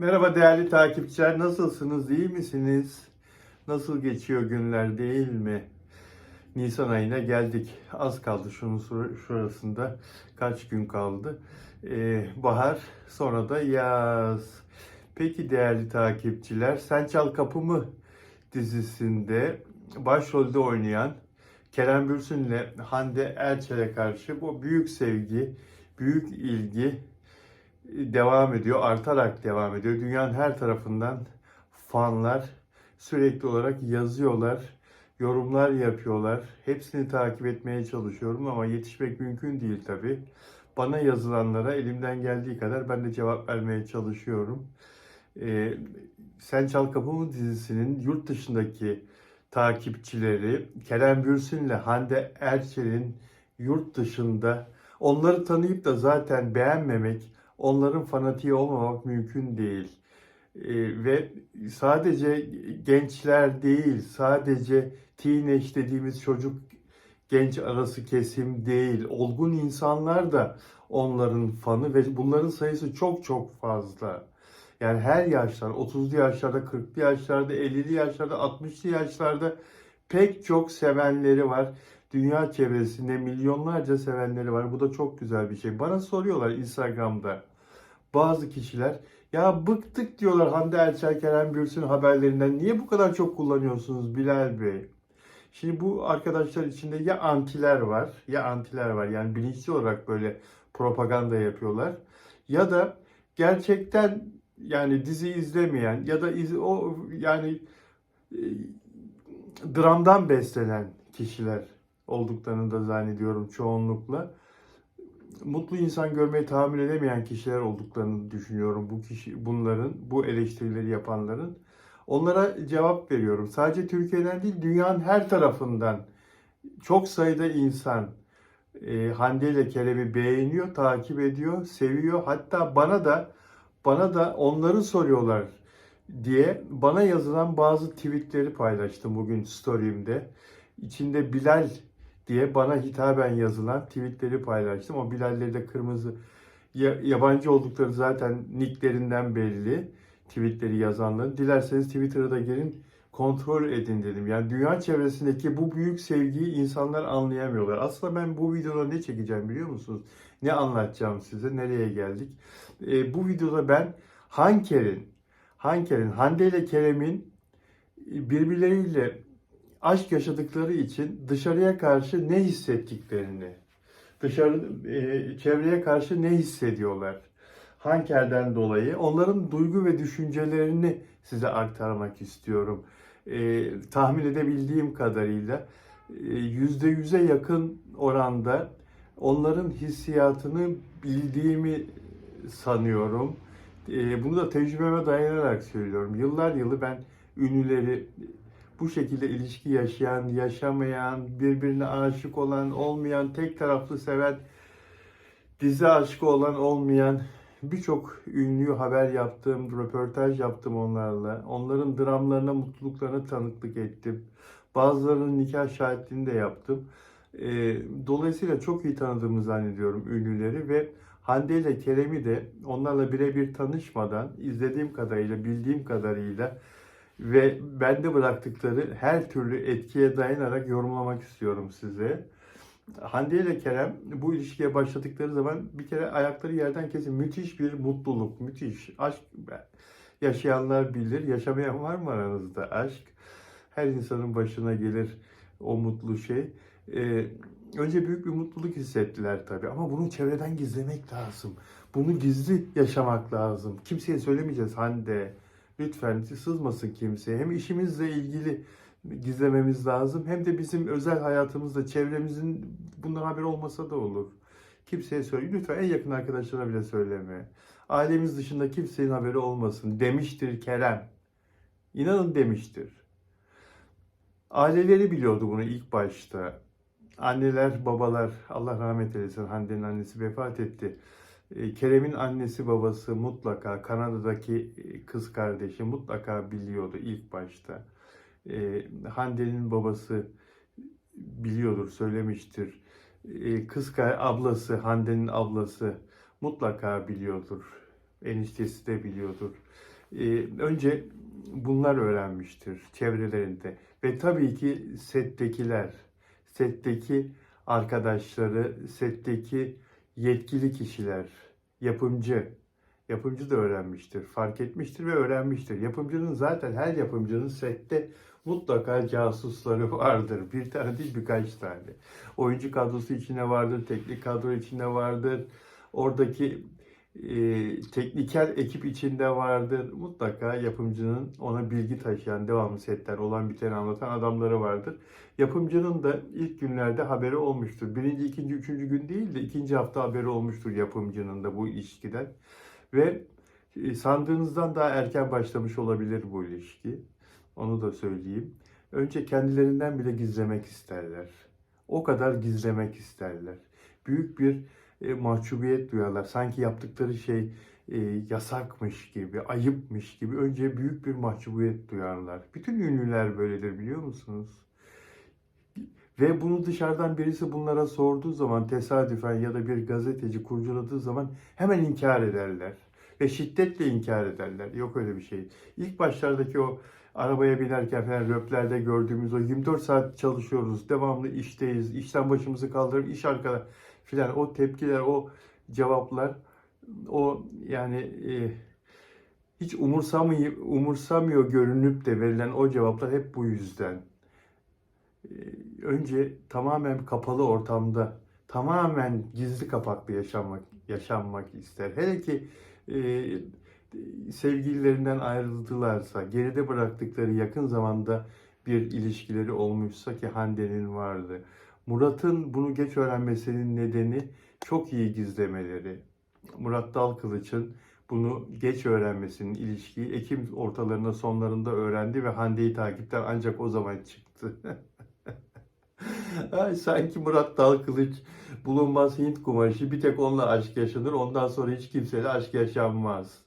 Merhaba değerli takipçiler, nasılsınız, iyi misiniz? Nasıl geçiyor günler değil mi? Nisan ayına geldik. Az kaldı şunun şur- şurasında. Kaç gün kaldı? Ee, bahar, sonra da yaz. Peki değerli takipçiler, Sen Çal Kapımı dizisinde başrolde oynayan Kerem Bürsin'le Hande Erçel'e karşı bu büyük sevgi, büyük ilgi devam ediyor, artarak devam ediyor. Dünyanın her tarafından fanlar sürekli olarak yazıyorlar, yorumlar yapıyorlar. Hepsini takip etmeye çalışıyorum ama yetişmek mümkün değil tabii. Bana yazılanlara elimden geldiği kadar ben de cevap vermeye çalışıyorum. Ee, Sen Çal Kapımı dizisinin yurt dışındaki takipçileri Kerem Bürsin'le Hande Erçel'in yurt dışında onları tanıyıp da zaten beğenmemek, onların fanatiği olmamak mümkün değil. Ee, ve sadece gençler değil, sadece teenage dediğimiz çocuk genç arası kesim değil, olgun insanlar da onların fanı ve bunların sayısı çok çok fazla. Yani her yaşlar, 30'lu yaşlarda, 40'lı yaşlarda, 50'li yaşlarda, 60'lı yaşlarda pek çok sevenleri var. Dünya çevresinde milyonlarca sevenleri var. Bu da çok güzel bir şey. Bana soruyorlar Instagram'da bazı kişiler ya bıktık diyorlar Hande Erçel Kerem Bürsin haberlerinden. Niye bu kadar çok kullanıyorsunuz Bilal Bey? Şimdi bu arkadaşlar içinde ya antiler var ya antiler var. Yani bilinçli olarak böyle propaganda yapıyorlar. Ya da gerçekten yani dizi izlemeyen ya da iz, o yani e, dramdan beslenen kişiler olduklarını da zannediyorum çoğunlukla mutlu insan görmeyi tahammül edemeyen kişiler olduklarını düşünüyorum bu kişi bunların bu eleştirileri yapanların onlara cevap veriyorum. Sadece Türkiye'den değil dünyanın her tarafından çok sayıda insan e, Hande ile Kerem'i beğeniyor, takip ediyor, seviyor. Hatta bana da bana da onları soruyorlar diye bana yazılan bazı tweetleri paylaştım bugün story'imde. İçinde Bilal diye bana hitaben yazılan tweetleri paylaştım. O Bilalleri de kırmızı ya- yabancı oldukları zaten nicklerinden belli tweetleri yazanların. Dilerseniz Twitter'a da girin kontrol edin dedim. Yani dünya çevresindeki bu büyük sevgiyi insanlar anlayamıyorlar. Aslında ben bu videoda ne çekeceğim biliyor musunuz? Ne anlatacağım size? Nereye geldik? Ee, bu videoda ben Hanker'in Hanker'in Hande ile Kerem'in birbirleriyle aşk yaşadıkları için dışarıya karşı ne hissettiklerini, dışarı e, çevreye karşı ne hissediyorlar? Hanker'den dolayı onların duygu ve düşüncelerini size aktarmak istiyorum. E, tahmin edebildiğim kadarıyla e, yüzde yüze yakın oranda onların hissiyatını bildiğimi sanıyorum. E, bunu da tecrübeme dayanarak söylüyorum. Yıllar yılı ben ünlüleri bu şekilde ilişki yaşayan, yaşamayan, birbirine aşık olan, olmayan, tek taraflı seven, dizi aşkı olan, olmayan birçok ünlüyü haber yaptım, röportaj yaptım onlarla. Onların dramlarına, mutluluklarına tanıklık ettim. Bazılarının nikah şahitliğini de yaptım. Ee, Dolayısıyla çok iyi tanıdığımı zannediyorum ünlüleri ve Hande ile Kerem'i de onlarla birebir tanışmadan izlediğim kadarıyla, bildiğim kadarıyla ve bende bıraktıkları her türlü etkiye dayanarak yorumlamak istiyorum size. Hande ile Kerem bu ilişkiye başladıkları zaman bir kere ayakları yerden kesin. Müthiş bir mutluluk, müthiş. Aşk yaşayanlar bilir. Yaşamayan var mı aranızda aşk? Her insanın başına gelir o mutlu şey. Ee, önce büyük bir mutluluk hissettiler tabii ama bunu çevreden gizlemek lazım. Bunu gizli yaşamak lazım. Kimseye söylemeyeceğiz Hande. Lütfen sızmasın kimseye. Hem işimizle ilgili gizlememiz lazım hem de bizim özel hayatımızda çevremizin bundan haber olmasa da olur. Kimseye söyle. Lütfen en yakın arkadaşlara bile söyleme. Ailemiz dışında kimsenin haberi olmasın demiştir Kerem. İnanın demiştir. Aileleri biliyordu bunu ilk başta. Anneler, babalar, Allah rahmet eylesin Hande'nin annesi vefat etti. E, Kerem'in annesi babası mutlaka Kanada'daki e, kız kardeşi mutlaka biliyordu ilk başta. E, Hande'nin babası biliyordur, söylemiştir. E, Kız ablası, Hande'nin ablası mutlaka biliyordur. Eniştesi de biliyordur. Önce bunlar öğrenmiştir çevrelerinde. Ve tabii ki settekiler, setteki arkadaşları, setteki yetkili kişiler, yapımcı, yapımcı da öğrenmiştir, fark etmiştir ve öğrenmiştir. Yapımcının zaten her yapımcının sette mutlaka casusları vardır. Bir tane değil birkaç tane. Oyuncu kadrosu içinde vardır, teknik kadro içinde vardır. Oradaki e, tekniker ekip içinde vardır. Mutlaka yapımcının ona bilgi taşıyan, devamlı setten olan biteni anlatan adamları vardır. Yapımcının da ilk günlerde haberi olmuştur. Birinci, ikinci, üçüncü gün değil de ikinci hafta haberi olmuştur yapımcının da bu ilişkiden. Ve e, sandığınızdan daha erken başlamış olabilir bu ilişki. Onu da söyleyeyim. Önce kendilerinden bile gizlemek isterler. O kadar gizlemek isterler. Büyük bir e, mahcubiyet duyarlar. Sanki yaptıkları şey e, yasakmış gibi, ayıpmış gibi. Önce büyük bir mahcubiyet duyarlar. Bütün ünlüler böyledir biliyor musunuz? Ve bunu dışarıdan birisi bunlara sorduğu zaman tesadüfen ya da bir gazeteci kurcaladığı zaman hemen inkar ederler. Ve şiddetle inkar ederler. Yok öyle bir şey. İlk başlardaki o arabaya binerken falan röplerde gördüğümüz o 24 saat çalışıyoruz, devamlı işteyiz, işten başımızı kaldırıp iş arkada filan o tepkiler, o cevaplar, o yani e, hiç umursamıyor, umursamıyor görünüp de verilen o cevaplar hep bu yüzden. E, önce tamamen kapalı ortamda, tamamen gizli kapaklı yaşanmak yaşanmak ister. Hele ki e, sevgililerinden ayrıldılarsa, geride bıraktıkları yakın zamanda bir ilişkileri olmuşsa ki Hande'nin vardı. Murat'ın bunu geç öğrenmesinin nedeni çok iyi gizlemeleri. Murat Dalkılıç'ın bunu geç öğrenmesinin ilişkiyi Ekim ortalarında sonlarında öğrendi ve Hande'yi takipten ancak o zaman çıktı. Ay, sanki Murat Dalkılıç bulunmaz Hint kumaşı bir tek onunla aşk yaşanır ondan sonra hiç kimseyle aşk yaşanmaz.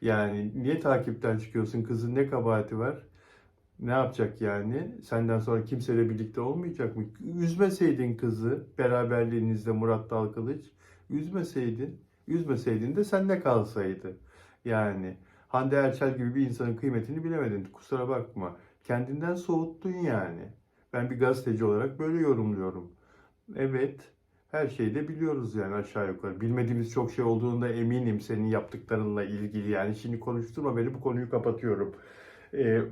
Yani niye takipten çıkıyorsun kızın ne kabahati var? Ne yapacak yani? Senden sonra kimseyle birlikte olmayacak mı? Üzmeseydin kızı beraberliğinizde Murat Dalkılıç. Üzmeseydin. Üzmeseydin de sende kalsaydı. Yani Hande Erçel gibi bir insanın kıymetini bilemedin. Kusura bakma. Kendinden soğuttun yani. Ben bir gazeteci olarak böyle yorumluyorum. Evet, her şeyi de biliyoruz yani aşağı yukarı. Bilmediğimiz çok şey olduğunda eminim senin yaptıklarınla ilgili. Yani şimdi konuşturma beni bu konuyu kapatıyorum. Ee,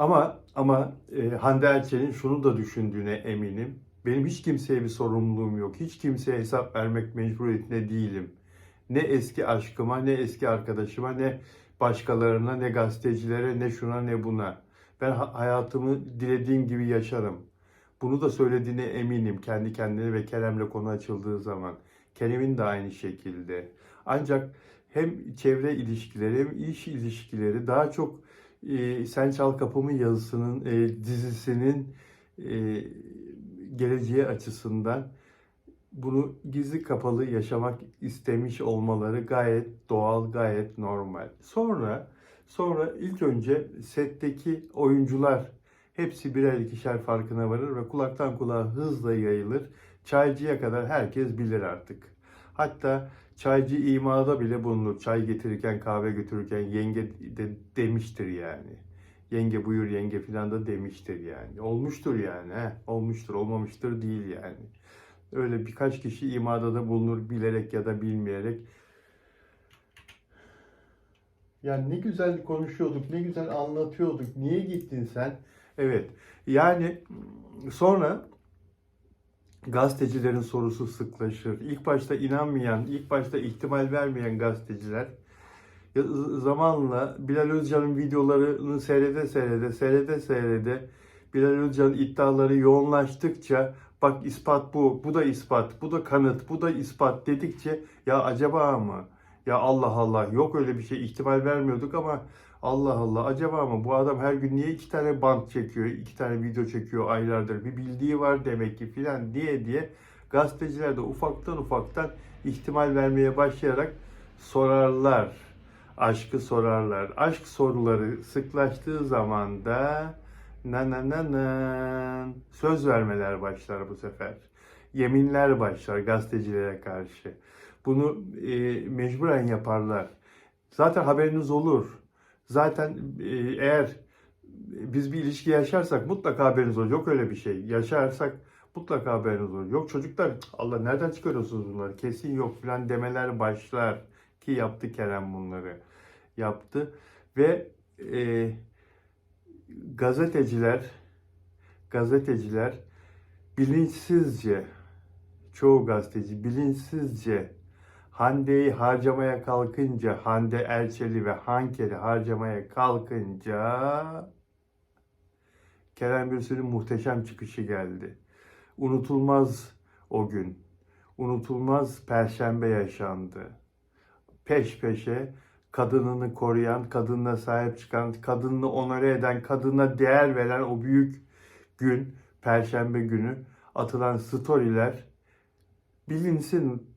ama ama e, Hande Erçel'in şunu da düşündüğüne eminim. Benim hiç kimseye bir sorumluluğum yok. Hiç kimseye hesap vermek mecburiyetinde değilim. Ne eski aşkıma, ne eski arkadaşıma, ne başkalarına, ne gazetecilere, ne şuna, ne buna. Ben ha- hayatımı dilediğim gibi yaşarım. Bunu da söylediğine eminim kendi kendine ve Kerem'le konu açıldığı zaman. Kerem'in de aynı şekilde. Ancak hem çevre ilişkileri hem iş ilişkileri daha çok e, Sen Çal Kapımı yazısının e, dizisinin e, geleceği açısından bunu gizli kapalı yaşamak istemiş olmaları gayet doğal, gayet normal. Sonra sonra ilk önce setteki oyuncular hepsi birer ikişer farkına varır ve kulaktan kulağa hızla yayılır. Çaycıya kadar herkes bilir artık. Hatta çaycı imada bile bulunur. Çay getirirken, kahve götürürken yenge de demiştir yani. Yenge buyur yenge filan da demiştir yani. Olmuştur yani. He? Olmuştur, olmamıştır değil yani. Öyle birkaç kişi imada da bulunur bilerek ya da bilmeyerek. Yani ne güzel konuşuyorduk, ne güzel anlatıyorduk. Niye gittin sen? Evet. Yani sonra gazetecilerin sorusu sıklaşır. İlk başta inanmayan, ilk başta ihtimal vermeyen gazeteciler zamanla Bilal Özcan'ın videolarını seyrede seyrede, seyrede seyrede Bilal Özcan'ın iddiaları yoğunlaştıkça bak ispat bu, bu da ispat, bu da kanıt, bu da ispat dedikçe ya acaba mı? Ya Allah Allah yok öyle bir şey ihtimal vermiyorduk ama Allah Allah acaba mı bu adam her gün niye iki tane bant çekiyor, iki tane video çekiyor aylardır bir bildiği var demek ki filan diye diye gazeteciler de ufaktan ufaktan ihtimal vermeye başlayarak sorarlar. Aşkı sorarlar. Aşk soruları sıklaştığı zaman da na na na na söz vermeler başlar bu sefer. Yeminler başlar gazetecilere karşı. Bunu e, mecburen yaparlar. Zaten haberiniz olur. Zaten e, eğer biz bir ilişki yaşarsak mutlaka haberiniz olur. Yok öyle bir şey. Yaşarsak mutlaka haberiniz olur. Yok çocuklar "Cık, Allah nereden çıkarıyorsunuz bunları? Kesin yok falan demeler başlar. Ki yaptı Kerem bunları. Yaptı. Ve e, gazeteciler gazeteciler bilinçsizce çoğu gazeteci bilinçsizce Hande'yi harcamaya kalkınca Hande Erçel'i ve Hanker'i harcamaya kalkınca Kerem Bürsin'in muhteşem çıkışı geldi. Unutulmaz o gün. Unutulmaz perşembe yaşandı. Peş peşe kadınını koruyan, kadınına sahip çıkan, kadınını onore eden, kadına değer veren o büyük gün, perşembe günü atılan storyler bilinsin,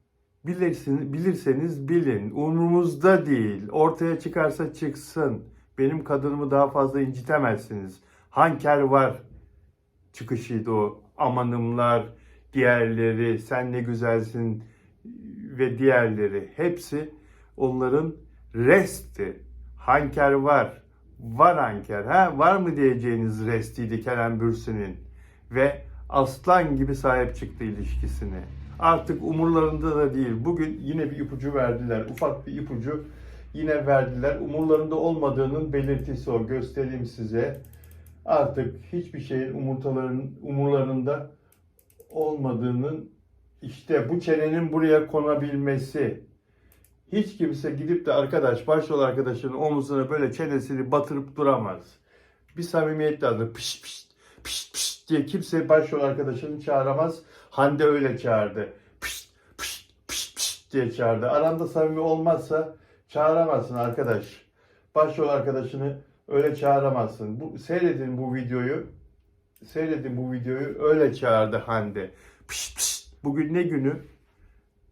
bilirsin, bilirseniz bilin. Umrumuzda değil. Ortaya çıkarsa çıksın. Benim kadınımı daha fazla incitemezsiniz. Hanker var çıkışıydı o. Amanımlar, diğerleri, sen ne güzelsin ve diğerleri. Hepsi onların restti. Hanker var. Var Hanker. Ha? Var mı diyeceğiniz restiydi Kerem Bürsin'in. Ve aslan gibi sahip çıktı ilişkisine. Artık umurlarında da değil. Bugün yine bir ipucu verdiler. Ufak bir ipucu yine verdiler. Umurlarında olmadığının belirtisi o. Göstereyim size. Artık hiçbir şeyin umurtaların, umurlarında olmadığının işte bu çenenin buraya konabilmesi. Hiç kimse gidip de arkadaş, başrol arkadaşının omuzuna böyle çenesini batırıp duramaz. Bir samimiyet lazım. Pişt pişt, pişt pişt diye kimse başrol arkadaşını çağıramaz. Hande öyle çağırdı. Pişt pişt pişt pişt diye çağırdı. Aranda samimi olmazsa çağıramazsın arkadaş. Başrol arkadaşını öyle çağıramazsın. Bu, seyredin bu videoyu. Seyredin bu videoyu. Öyle çağırdı Hande. Pişt pişt. Bugün ne günü?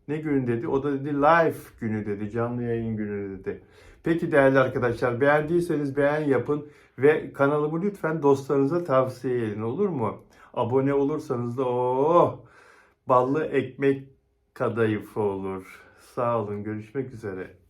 Ne günü dedi? O da dedi live günü dedi. Canlı yayın günü dedi. Peki değerli arkadaşlar beğendiyseniz beğen yapın ve kanalımı lütfen dostlarınıza tavsiye edin olur mu? Abone olursanız da oh, ballı ekmek kadayıfı olur. Sağ olun görüşmek üzere.